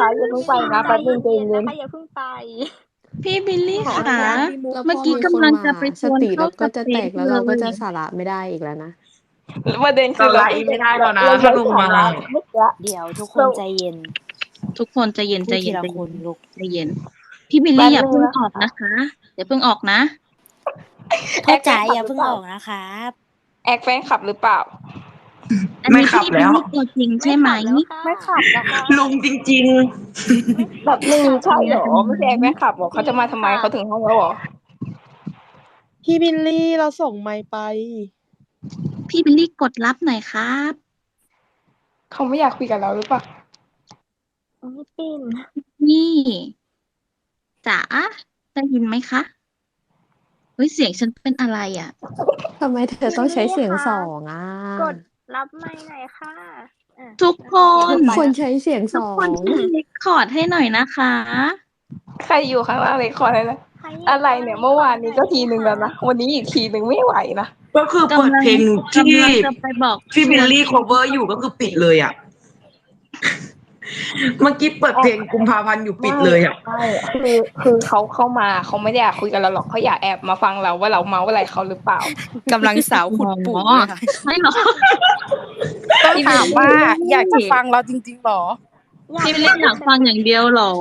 นะคะอย่าเพิ่งไปนะแป๊บนึงใจเย็น นะคะอย่าเพิ่งไปพี่บิลลี่ขออนุค่ะญาตรีมูฟเมื่อกี้กำลังจะไปชสวนติเข้าเราก็จะแตกแล้วเราก็จะสสาระไม่ได้อีกแล้วนะ ประเด็นคือเราไลฟ์ไม่ได้แล้วนะถ้าลงมา เมื่อกี้เดี๋ยวทุกคนใจเย็นทุกคนใจเย็นพูใจดทีเย็นละใจคเย็นนลูก ใจเย็น พี่บิลลี่อย่าเพิ่งออกนะคะอย่าเพิ่งออกนะพ่อจ๋าอย่าเพิ่งออกนะครับ แอคแฟนคลับหรือเปล่า อันไม่นี้ขับพี่แล้บิลวลี่ตัวจริงใช่ไหม ไม่ขับนะคะ ลุงจริง แบบนึงใช่เหรอไม่ใช่แอคแฟนคลับหรอเขาจะมาทำไมเขาถึงห้องแล้วเหรอพี่บิลลี่เราส่งไมค์ไป พี่บิลลี่กดรับหน่อยครับเขาไม่อยากคุยกับเราหรือเปล่าไม่ปินนี่จ๋าได้ยินไหมคะเฮ้ยเสียงฉันเป็นอะไรอะ ทำไมเธอต้องใช้เสียงสองอะ กด รับไม่หน่อยค่ะอะทุกคนทุกคนใช้เสียงสทุกอคนงช่วยเรคคอร์ดให้หน่อยนะคะ ใครอยู่ข้างล่างเลยขออะไรนะใคยากอะไรเนี่ยเมื่อวานนี้ก็ทีหนึ่งแล้วนะวันนี้อีกทีหนึ่งไม่ไหวนะๆก็คือเปิดเพลงที่กำลังจะไปบอกที่บิลลี่ cover อยู่ก็คือปิดเลยอะ เมื่อกี้เปิดเพลงกุมภาพันธ์อยู่ปิดเลยอะไม่คือคือเขาเข้ามาเขาไม่ได้อยากคุยกับเราหรอกเขาอยากแอบมาฟังเราว่าเราเมาอะไรเขาหรือเปล่า กำลังสาวขุดปู่อ๋อไม่หรอกต้องถามว่าอยากจะฟังเราจริงๆหรอพี่บิลลี่อยากฟังอย่างเดียวเหรอ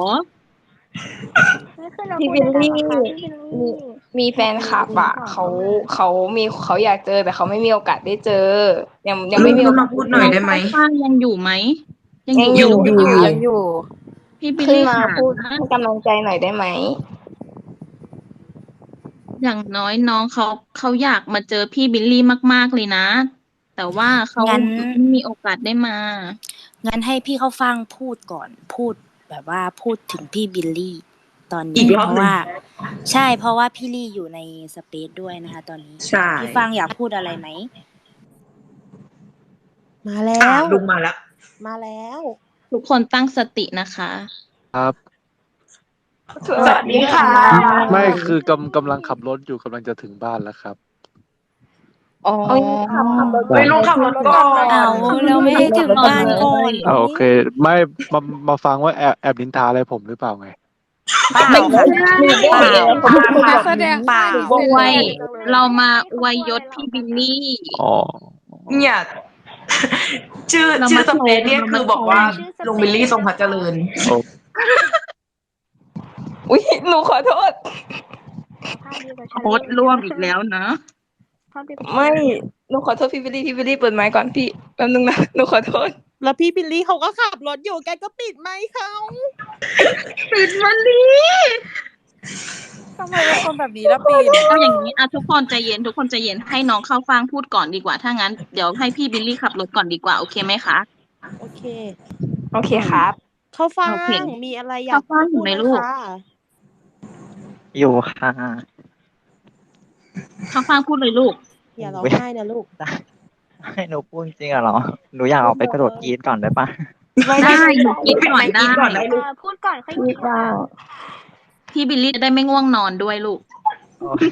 นี่คือเราพี่พูดบิลลี่ได้เหรอคะพี่บิลลี่มีแฟนคลับอะเขาเขามีเขาอยากเจอแต่เขาไม่มีโอกาสได้เจอ ยังยังไม่มีโอกามาสพูดหน่อยได้ไหมข้างยังอยู่ไหม ยังยังอยู่อยู่อยู่ยังอยู่ พี่บิลขึ้นลี่มาค่ะพูดให้กำลังใจหน่อยได้ไหม อย่างน้อยน้องเขาเขาอยากมาเจอพี่บิลลี่มาก ๆเลยนะ แต่ว่าเขางั้น ไม่มีโอกาสได้มา งั้นให้พี่เขาฟังพูดก่อน พูดแบบว่าพูดถึงพี่บิลลี่ ตอนอีนี้กรอบเพราะหนึ่งว่า ใช่เพราะว่าพี่ลี่อยู่ในสเปซด้วยนะคะ ตอนนี้ใช่พี่ฟังอยากพูดอะไรไหม มาแล้อะว ลุงมาแล้ว มาแล้ว ทุกคนตั้งสตินะคะ ครับ สวัสดีค่ะ ไม่คือกำกำลังขับรถอยู่กำลังจะถึงบ้านแล้วครับ อ๋อเอ้ยขับขับรถไปลุงขับรถก่อน เอาเราไม่ให้ถึงบ้านก่อนอ่าโอเค ไม่มามาฟังว่าแอบแอบนินทาอะไรผมหรือเปล่าไงเปล่าไม่ใช่เปล่าแสดงเปล่า อวยเรามาอวยยศพี่บิลลี่ อ๋อ เนี่ย ชื่อเรามาชื่อสเปซเนี่ยโชว์คือบอกว่าชื่อสเปซลุงบิลลี่ทรงพระเจริญ อุ้ยหนูขอโทษภาพดีกว่าฉันโคตรร่วมอีกแล้วนะภาพดีกว่าฉันไม่ หนูขอโทษพี่วิลลี่พี่วิลลี่เปิดไมค์ก่อนพี่แป๊บนึงนะ หนูขอโทษ แล้วพี่บิลลี่เขาก็ขับรถอยู่แกก็ปิดไมค์เขาปิดวันนี้ ทำไมเป็นคนแบบนี้ล่ะปีนเอาอย่างนี้อะทุกคนใจเย็นทุกคนใจเย็นให้น้องเข้าฟังพูดก่อนดีกว่า ถ้างั้นเดี๋ยวให้พี่บิลลี่ขับรถก่อนดีกว่า โอเคไหมคะโอเค โอเคครับ เขาฟังโอเคมีอะไรอยากเขาฟังอยู่ไหมลูก พูดคะอยู่ค่ะ เข้าฟังพูดเลยลูก อย่าร้องไห้นะลูก ให้หนูพูดจริงๆเหรอ หนูอยากออกไปกระโดดกรีดก่อนได้ปะ ได้หนูคิดก่อนได้ก่อนได้ลูกเออพูดก่อนค่อยพี่คิดบ้าง พี่บิลลี่จะได้ไม่ง่วงนอนด้วยลูกโอ๊ย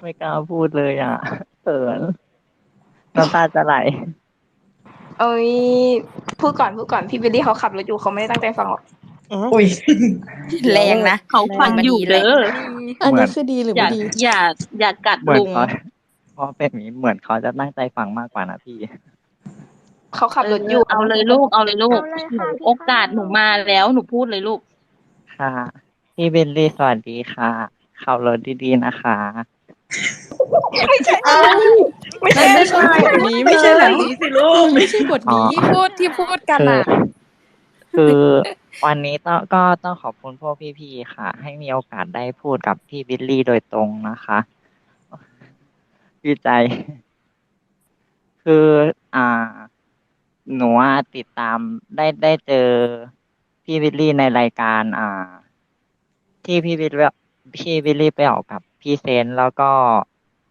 ไม่กล้าพูดเลยอะเขินน้ำตาจะไหล เอ้ยพูดก่อนพูดก่อนพี่วิลลี่เขาขับรถอยู่เขาไม่ได้ตั้งใจฟังหรอกอุ้ยแรงนะเขาฟังอยู่เด้ออันเหมืนี้อนคือดีหรืออย่าไม่ดี อย่าอย่ากัดเหมือนลุง เขาเพราะเป็นอย่างนี้เหมือนเขาจะตั้งใจฟังมากกว่านะพี่ เขาขับรถอยู่เอาเลยลูก เอาเลยลูกหนูโอกาสหนูมาแล้วหนูพูดเลยลูก ค่ะ พี่เบลลี่สวัสดีค่ะขับรถดีๆนะคะ ไม่ใช่ไม่ใช่บทนี้ไม่ใช่แบบนี้สิลูกไม่ใช่บทนี้อ๋อที่พูดที่พูดกันคืออะคือวันนี้ต้องก็ต้องขอบคุณพวกพี่ๆค่ะ ให้มีโอกาสได้พูดกับพี่บิลลี่โดยตรงนะคะดีใจ คืออ่า หนูว่าติดตามได้ได้เจอพี่บิลลี่ในรายการ อ่า ที่พี่บิลลี่พี่บิลลี่ไปออกกับพี่เซนแล้วก็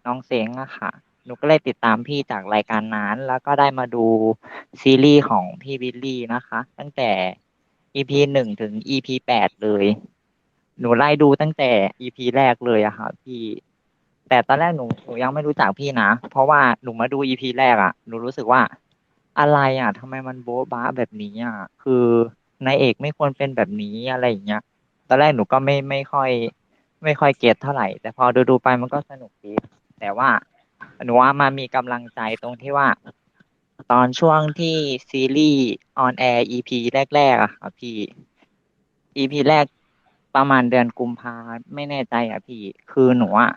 น้องเซงอะค่ะ หนูก็เลยติดตามพี่จากรายการนั้น แล้วก็ได้มาดูซีรีส์ของพี่บิลลี่นะคะ ตั้งแต่ EP หนึ่งถึง EP แปดเลย หนูไล่ดูตั้งแต่ EP แรกเลยอะค่ะ พี่ แต่ตอนแรกหนูหนูยังไม่รู้จักพี่นะ เพราะว่าหนูมาดู EP แรกอะหนูรู้สึกว่าอะไรอะทำไมมันโบ๊ะบ้าแบบนี้อะคือนายเอกไม่ควรเป็นแบบนี้อะไรอย่างเงี้ย ตอนแรกหนูก็ไม่ไม่ค่อย ไม่ค่อยเก็ตเท่าไหร่ แต่พอดูดูไปมันก็สนุกดีแต่ว่าหนูว่ามามีกำลังใจตรงที่ว่า ตอนช่วงที่ซีรีส์ออนแอร์ EP แรกๆอะค่ะพี่ EP แรกประมาณเดือนกุมภาไม่แน่ใจอะพี่ คือหนูอะ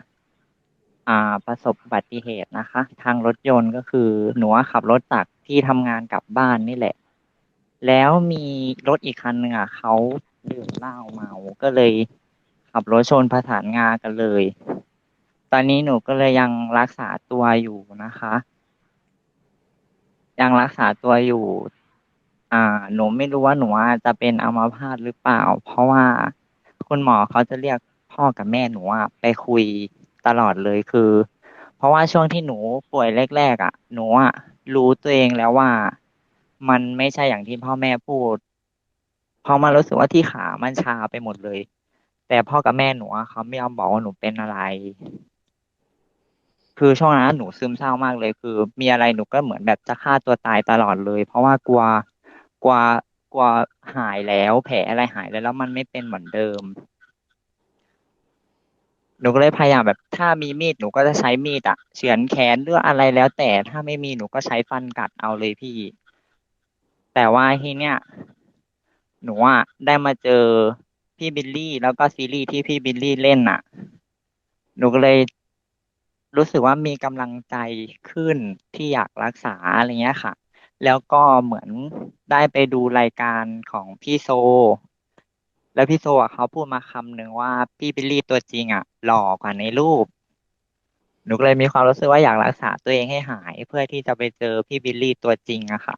อ่า ประสบอุบัติเหตุนะคะ ทางรถยนต์ก็คือ หนูขับรถจากที่ทำงานกลับบ้านนี่แหละ แล้วมีรถอีกคันหนึ่งอะเขา ดื่มเหล้าเมาก็เลยขับรถชนประสานงากันเลย ตอนนี้หนูก็เลยยังรักษาตัวอยู่นะคะ ยังรักษาตัวอยู่ อ่า หนูไม่รู้ว่าหนูอะจะเป็นอัมพาตหรือเปล่า เพราะว่าคุณหมอเขาจะเรียกพ่อกับแม่หนูอะไปคุยตลอดเลยคือ เพราะว่าช่วงที่หนูป่วยแรกๆอะหนูอะรู้ตัวเองแล้วว่า มันไม่ใช่อย่างที่พ่อแม่พูด พราะมันรู้สึกว่าที่ขามันชาไปหมดเลย แต่พ่อกับแม่หนูเขาไม่ยอมบอกว่าหนูเป็นอะไร คือช่วงนั้นหนูซึมเศร้ามากเลย คือ มีอะไรหนูก็เหมือนแบบจะฆ่าตัวตายตลอดเลย เพราะว่ากลัวกลัวกลัวหายแล้วแผลอะไรหายแล้วแล้วมันไม่เป็นเหมือนเดิมหนูก็เลยพยายามแบบถ้ามีมีดหนูก็จะใช้มีดอะเฉือนแขนหรืออะไรแล้ว แต่ถ้าไม่มีหนูก็ใช้ฟันกัดเอาเลยพี่ แต่ว่าทีเนี้ย หนูอะได้มาเจอพี่บิลลี่ แล้วก็ซีรีส์ที่พี่บิลลี่เล่นอะหนูก็เลยรู้สึกว่ามีกำลังใจขึ้นที่อยากรักษาอะไรเงี้ยค่ะ แล้วก็เหมือนได้ไปดูรายการของพี่โซ แล้วพี่โซอะเขาพูดมาคำหนึ่งว่าพี่บิลลี่ตัวจริงอะ หล่อกว่าในรูป หนูก็เลยมีความรู้สึกว่าอยากรักษาตัวเองให้หาย เพื่อที่จะไปเจอพี่บิลลี่ตัวจริงอะค่ะ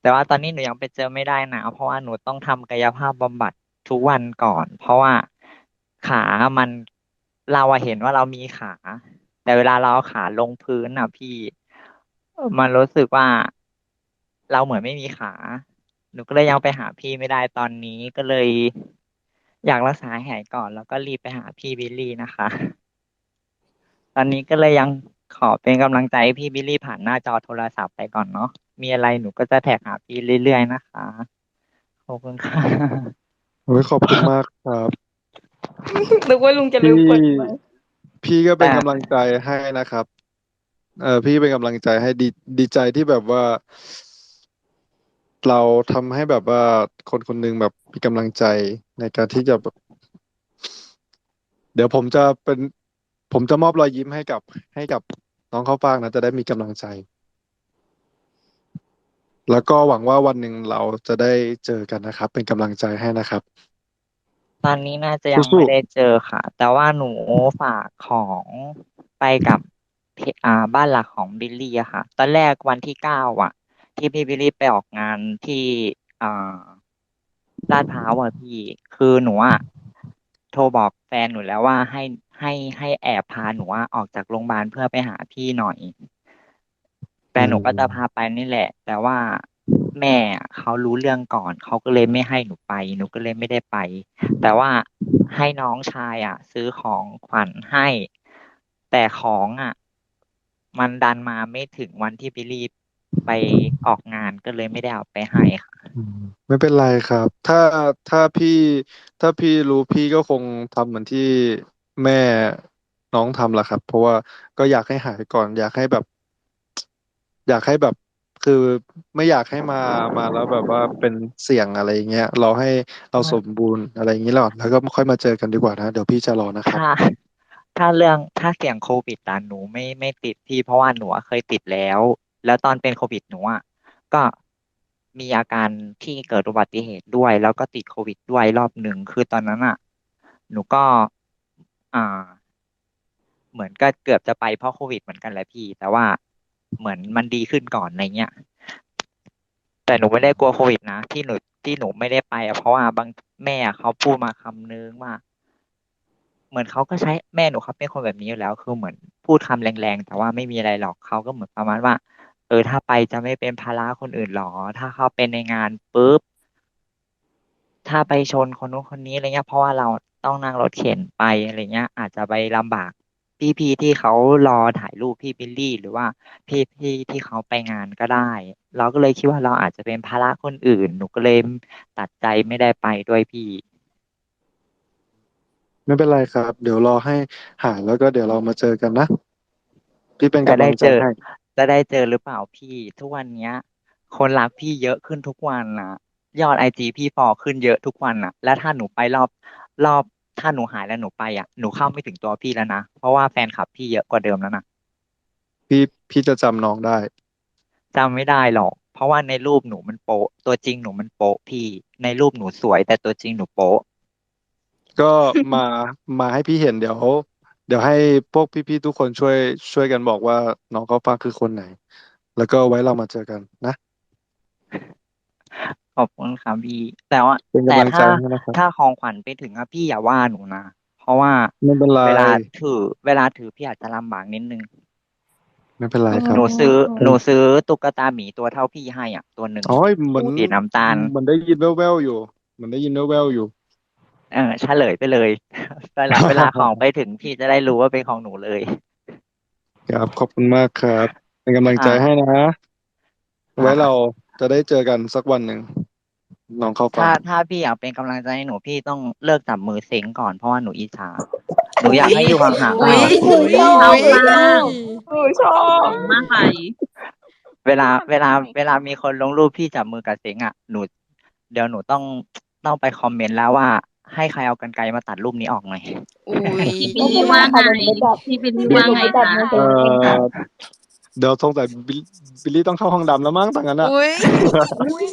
แต่ว่าตอนนี้หนูยังไปเจอไม่ได้นะเพราะว่าหนูต้องทำกายภาพบำบัดทุกวันก่อน เพราะว่าขามันเราเห็นว่าเรามีขา แต่เวลาเราเอาขาลงพื้นอะพี่ มันรู้สึกว่าเราเหมือนไม่มีขา หนูก็เลยยังไปหาพี่ไม่ได้ตอนนี้ก็เลย อยากรักษาหายก่อน แล้วก็รีบไปหาพี่บิลลี่นะคะ ตอนนี้ก็เลยยัง ขอเป็นกำลังใจให้พี่บิลลี่ผ่านหน้าจอโทรศัพท์ไปก่อนเนาะมีอะไรหนูก็จะแท็กหาพี่เรื่อยๆนะคะ ขอบคุณค่ะโอ้ยขอบคุณมากครับ นึกว่าลุงจะลืมเปิดไมค์พี่ก็เป็นแต่กำลังใจให้นะครับ เออพี่เป็นกำลังใจให้ดีดีใจที่แบบว่า เราทำให้แบบว่าคนคนหนึ่งแบบมีกำลังใจในการที่จะแบบเดี๋ยวผมจะเป็น ผมจะมอบรอยยิ้มให้กับ ให้กับน้องข้าวฟ่างนะ จะได้มีกำลังใจ แล้วก็หวังว่าวันหนึ่งเราจะได้เจอกันนะครับ เป็นกำลังใจให้นะครับ ตอนนี้น่าจะยังสู้ไม่ๆ ได้เจอค่ะ แต่ว่าหนูฝากของไปกับเพอ่าบ้านหลักของบิลลี่อะค่ะ ตอนแรกวันที่เก้าอะ ที่พี่บิลลี่ไปออกงานที่อ่าลาดพร้าวอะพี่ คือหนูอะ โทรบอกแฟนหนูแล้วว่าให้ให้ให้แอบพาหนูอะออกจากโรงพยาบาลเพื่อไปหาพี่หน่อยแฟนหนูก็จะพาไปนี่แหละ แต่ว่าแม่เขารู้เรื่องก่อน เขาก็เลยไม่ให้หนูไป หนูก็เลยไม่ได้ไป แต่ว่าให้น้องชายอะ ซื้อของขวัญให้ แต่ของอะ มันดันมาไม่ถึงวันที่บิลลี่ ไปออกงานก็เลยไม่ได้เอาไปให้ค่ะอืมไม่เป็นไรครับ ถ้าถ้าพี่ถ้าพี่รู้พี่ก็คงทำเหมือนที่แม่น้องทำแหละครับ เพราะว่าก็อยากให้หายก่อน อยากให้แบบ อยากให้แบบคือไม่อยากให้มามาแล้วแบบว่าเป็นเสี่ยงอะไรอย่างเงี้ยเราให้เราสมบูรณ์อะไรอย่างนี้แล้วแล้วก็ค่อยมาเจอกันดีกว่านะ เดี๋ยวพี่จะรอนะครับ ถ้าถ้าเรื่องถ้าเสี่ยงโควิดอะหนูไม่ไม่ติดพี่เพราะว่าหนูอะเคยติดแล้ว แล้วตอนเป็นโควิดหนูอะก็มีอาการที่เกิดอุบัติเหตุด้วย แล้วก็ติดโควิดด้วยรอบหนึ่งคือตอนนั้นอะ หนูก็อ่า เหมือนก็เกือบจะไปเพราะโควิดเหมือนกันแหละพี่ แต่ว่าเหมือนมันดีขึ้นก่อนอะไรเงี้ยแต่หนูไม่ได้กลัวโควิดนะที่หนูที่หนูไม่ได้ไปอะเพราะว่าบางแม่เขาพูดมาคำนึงว่า เหมือนเขาก็ใช้แม่หนูเขาเป็นคนแบบนี้อยู่แล้ว คือเหมือนพูดคำแรงๆแต่ว่าไม่มีอะไรหรอกเขาก็เหมือนประมาณว่า เออ ถ้าไปจะไม่เป็นภาระคนอื่นหรอ ถ้าเขาเป็นในงานปุ๊บ ถ้าไปชนคนนู้นคนนี้อะไรเงี้ย เพราะว่าเราต้องนั่งรถเข็นไปอะไรเงี้ย อาจจะไปลำบากพี่ๆที่เขารอถ่ายรูปพี่บิลลี่ หรือว่าพี่ๆที่เขาไปงานก็ได้ เราก็เลยคิดว่าเราอาจจะเป็นภาระคนอื่น หนูก็เลยตัดใจไม่ได้ไปด้วยพี่ ไม่เป็นไรครับ เดี๋ยวรอให้หายแล้วก็เดี๋ยวเรามาเจอกันนะ พี่เป็นจะกำได้ลังใจเจอให้ จะได้เจอหรือเปล่าพี่ ทุกวันเนี้ย คนรักพี่เยอะขึ้นทุกวันนะยอดไอจีพี่ฟอลขึ้นเยอะทุกวันนะแล้วถ้าหนูไปรอบรอบถ้าหนูหายแล้วหนูไปอะหนูเข้าไม่ถึงตัวพี่แล้วนะ เพราะว่าแฟนคลับพี่เยอะกว่าเดิมแล้วนะพี่พี่จะจำน้องได้ จำไม่ได้หรอก เพราะว่าในรูปหนูมันโป๊ะ ตัวจริงหนูมันโป๊ะพี่ ในรูปหนูสวย แต่ตัวจริงหนูโป๊ะ ก็มามาให้พี่เห็นเดี๋ยว เดี๋ยวให้พวกพี่ๆทุกคนช่วยช่วยกันบอกว่าน้องเขาฟังคือคนไหน แล้วก็ไว้เรามาเจอกันนะ ขอบคุณครับพี่ แต่ว่าเป็นแต่กำลังใจถ้าให้นะครับถ้าของขวัญไปถึงอะพี่อย่าว่าหนูนะ เพราะว่าไม่เป็นไรเวลาถือ เวลาถือพี่อาจจะลำบากนิดนึง ไม่เป็นไรครับหนูซื้อหนูซื้อตุ๊กตาหมีตัวเท่าพี่ให้อะตัวหนึ่งโอ้ยเหมือนสีน้ำตาลเหมันได้ยินแว่วๆอยู่เหมันได้ยินแว่วๆอยู่ เออเฉลยไปเลยเวลาเวลาของไปถึงพี่จะได้รู้ว่าเป็นของหนูเลย ครับขอบคุณมากครับ เป็นกำลังใจอ่าให้นะ ไว้เราจะได้เจอกันสักวันหนึ่งน้องเข้าฟังถ้าถ้าพี่อยากเป็นกำลังใจให้หนูพี่ต้องเลิกจับมือเซ็งก่อนเพราะว่าหนูอิจฉาหนูอยากให้อยู่ห่างๆอุ๊เรายเอามากหนูชอบมากไปเวลาเวลาเวลามีคนลงรูปพี่จับมือกับเซ็งอะหนู เดี๋ยวหนูต้องต้องไปคอมเมนต์แล้วว่า ให้ใครเอากันไกรมาตัดรูปนี้ออกหน่อย อุ้ยพี่บิลลี่ว่าไงพี่บิลลี่ว่าไงคะเออเดี๋ยวสงสัยบิลบิลลี่ต้องเข้าห้องดำแล้วมั้งต่างนั้นอะอุ้ยอุ้ย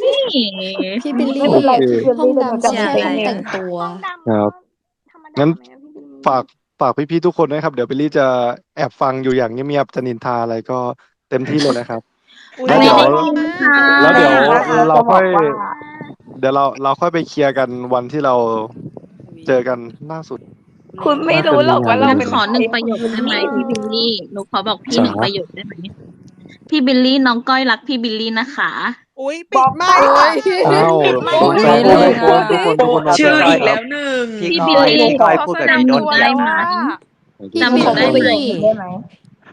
พี่บิลลี่ไม่เป็นไรห้องดำใช้ห้องแต่งตัวครับธรรมดางั้นไหมอะพี่บิลลี่ฝากฝากพี่ๆทุกคนนะครับ เดี๋ยวบิลลี่จะแอบฟังอยู่อย่างเงียบๆจะนินทาอะไรก็เต็มที่เลยนะครับแล้วไม่เดี๋ยวได้ยินค่ะแล้วเดี๋ยวนะคะเราจะบค่ออกยว่าเดี๋ยวเราเราค่อยไปเคลียร์กันวันที่เรา เจอกันล่าสุด คุณไม่รู้หรอกว่าเรางั้นเป็นขอหนึ่งประโยคได้ไหมพี่บิลลี่หนูขอบอกพี่จ๋าหนึ่งประโยคได้ไหมพี่บิลลี่น้องก้อยรักพี่บิลลี่นะคะ อุ้ยปิดไม่อ้าวไม่ทุกคนไม่เลยทุกคนทุกคนทุกคนชื่อรับอีกแล้วหนึ่ง พี่พี่ก้อยบิลลี่พี่ก้อยพูดแบบนี้โดนจำได้ไหมจำหนูได้ไหมได้ไหม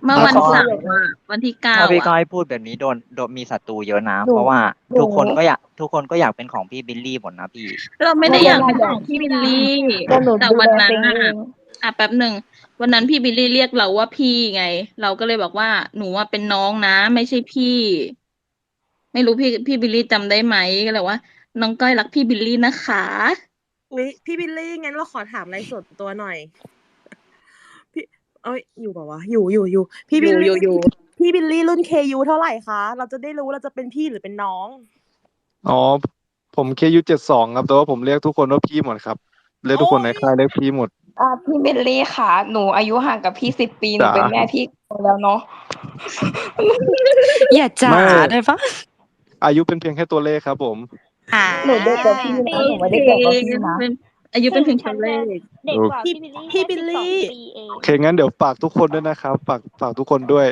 เมื่อวันเสาร์อะวันที่เก้าถ้าพี่ก้ออะยพูดแบบนี้โดนโดนมีศัตรูเยอะนะหนูเพราะว่าหนูทุกคนก็อยากทุกคนก็อยากเป็นของพี่บิลลี่หมดนะพี่ เราไม่ได้อยากเป็นของพี่บิลลี่ แต่หนูแต่ดูวันแลนั้นตัวเออะงอะแป๊บหนึ่งวันนั้นพี่บิลลี่เรียกเราว่าพี่ไง เราก็เลยบอกว่าหนูว่าเป็นน้องนะ ไม่ใช่พี่ ไม่รู้พี่พี่บิลลี่จำได้ไหมก็เลยว่า น้องก้อยรักพี่บิลลี่นะคะ อุ๊ยพี่บิลลี่งั้นเราขอถามอะไรส่วนตัวหน่อยพี่ เอ้ยอยู่เปล่าวะอยู่อยู่อยู่พี่บิลลี่พี่บิลลี่รุ่นเคยูเท่าไหร่คะ เราจะได้รู้เราจะเป็นพี่หรือเป็นน้อง อ๋อ ผมเคยูเจ็ดสองครับ แต่ว่าผมเรียกทุกคนว่าพี่หมดครับ เรียกทุกคนในค่ายเรียกพี่หมดอ่าพี่เบลลี่ค่ะ หนูอายุห่างกับพี่สิบปี หนูจ๋าเป็นแม่พี่แล้วเนาะ อย่าจ๋าไม่ได้ปะอายุเป็นเพียงแค่ตัวเลขครับผมอ่าหนูเด็กกว่าพี่นะหนูไม่ได้เด็กกว่าพี่นะเป็น อายุเป็นเพียงตัวเลข เด็กกว่าพี่พี่บิลลี่พี่บิลลี่ แค่12ปีเองโอเคงั้นเดี๋ยวฝากทุกคนด้วยนะครับฝากฝากทุกคนด้วย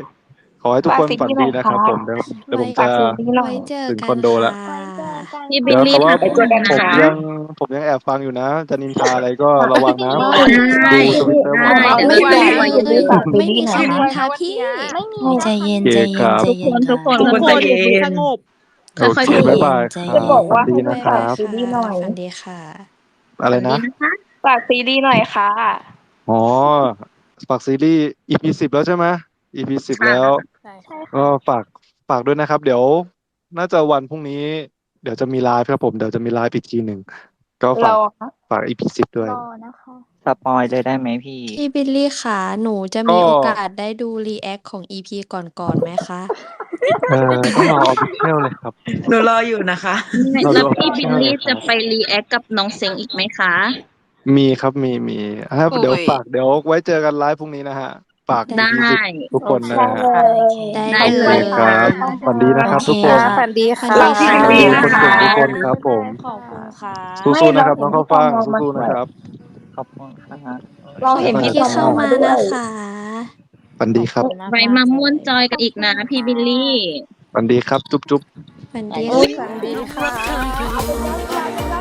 ขอให้ทุกคนฝันดีนะครับผมเดี๋ยวเดี๋ยวผมจะพี่หน่อยไว้เจอถึงกันคอนโดละ ค่ะ พี่บิเดี๋ลยวลี่ แต่ว่าถามไปเจอกันผมค่ะยังผมยังแอบฟังอยู่นะ จะนินทาอะไรก็ระวังนะได้ดูทวิตเตอร์หมดได้เอาเดี๋ยวไม่เราได้จะฝากไม่มีพี่ใครหน่อยนินนะทาพี่ไม่มีใจเย็นโอเคใจเย็ครันบใจทุกเย็คนนทุกคนทุกทุกคคนนอยู่สงบ โอเคบ๊ายบายคใจรัเย็นบบอกว่าฝันดีนะครับซีรีส์หน่อยฝันดีค่ะ อะไรนะนะคะฝากซีรีส์หน่อยค่ะ อ๋อฝากซีรีส์ EP สิบแล้วใช่ไหม EP สิบแล้วใช่ก็ฝากฝากด้วยนะครับ เดี๋ยว น่าจะวันพรุ่งนี้ เดี๋ยวจะมีไลฟ์ครับผมเดี๋ยวจะมีไลฟ์อีกทีหนึ่งก็ฝากเราอะฝาก EP สิบด้วยรอนะคะสปอยเลยได้ไหมพี่ พี่บิลลี่ค่ะ หนูจะมีก็โอกาสได้ดูรีแอคของ EP ก่อนๆไหมคะ เออต้องรอออฟฟิเชียลเลยครับหนูรออยู่นะคะ แล้วพี่บิลลี่จะไปรีแอคกับน้องเซ็งอีกไหมคะ มีครับมีมีครับโอ้ยเดี๋ยวฝากเดี๋ยวไว้เจอกันไลฟ์พรุ่งนี้นะฮะฝากได้ EP 10ทุกคนนะฮะได้ได้เลเลยยครับสวัสดีนะครับทุกคนโอเคฝันดีค่ะฝันดีขอบค่ะคุณคนเก่งทุกคนครับผมขอบคุณค่ะสู้ๆนะครับน้องข้าวฟ่างสู้ๆนะครับขอบคุณครับเราเห็นพี่ที่ตอเข้ามานะคะ ฝันดีครับ ไว้มาม่วนจอยกันอีกนะพี่บิลลี่ ฝันดีครับ จุ๊บจุ๊บ ฝันดีอุ๊ยค่ะฝันดีค่ะ